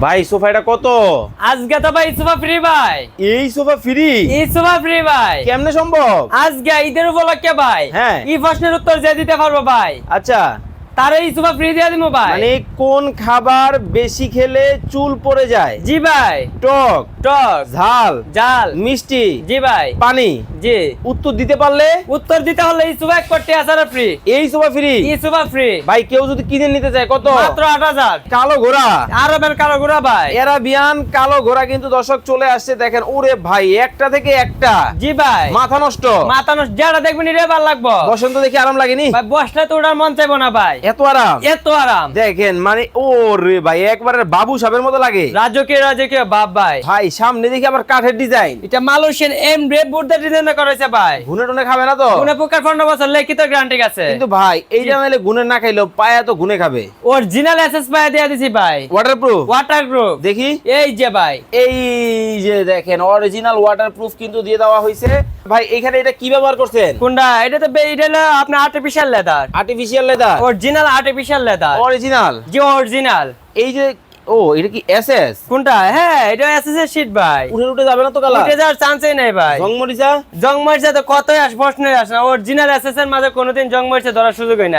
ভাই সোফা এটা কত? আজকে তো ভাই সোফা ফ্রি ভাই। এই সোফা ফ্রি এই সোফা ফ্রি ভাই। কেমনে সম্ভব? আজকে ঈদের উপলক্ষে ভাই হ্যাঁ। এই প্রশ্নের উত্তর যে দিতে পারব ভাই। আচ্ছা। তার এই সোফা ফ্রি দিয়ে দিব ভাই। মানে কোন খাবার বেশি খেলে চুল পড়ে যায়? জি ভাই। টক টক। ঝাল জাল মিষ্টি জি ভাই। পানি। জি। উত্তর দিতে পারলে? উত্তর দিতে হলে এই এক কোটি আসার ফ্রি এই ফ্রি এই ফ্রি ভাই কেউ যদি কিনে নিতে চায় কত? মাত্র আট হাজার। কালো ঘোড়া। আরবের কালো গুড়া ভাই। এরাবিয়ান কালো ঘোড়া কিন্তু দর্শক চলে আসছে দেখেন ওরে ভাই একটা থেকে একটা। জি ভাই। মাথা নষ্ট। মাথা নষ্ট। যেটা দেখবেন এটা ভালো লাগবো। বসন্ত দেখে আরাম লাগেনি? ভাই বসলে তো ওটার মন চাইব না ভাই। এত আরাম। এত আরাম। দেখেন মানে ও রে ভাই একবারে বাবু সাহেবের মতো লাগে। রাজকীয় রাজকীয় বাপ ভাই। ভাই সামনে দেখি আবার কাঠের ডিজাইন। এটা Malaysian M red board design করেছে ভাই। ঘুনে টুনে খাবে না তো? কোনে পোকার পনেরো বছর লিখিত গ্যারান্টি আছে কিন্তু ভাই এইটা নাইলে গুনে না খাইলেও পায়া তো গুনে খাবে। অরিজিনাল এসএস পাই দিয়ে দিছি ভাই। ওয়াটারপ্রুফ ওয়াটার প্রুফ দেখি। এই যে ভাই। এই যে দেখেন অরিজিনাল ওয়াটারপ্রুফ কিন্তু দিয়ে দেওয়া হয়েছে ভাই এখানে এটা কি ব্যবহার করছেন? কোনটা? এটা তো এটা হলো আপনার artificial leather artificial leather original artificial leather original যে অরিজিনাল এই যে ও এটা কি এসএস কোনটা? হ্যাঁ এটা এসএস এর শীট ভাই। উঠে উঠে যাবে না তো কালা উঠে যাওয়ার চান্সই নাই ভাই। জং জংমরিচা জং মরিচা তো কতই আস প্রশ্নই আসে না। অরিজিনাল এসএস এর মাঝে কোনোদিন জং মরিচা ধরার সুযোগই নাই।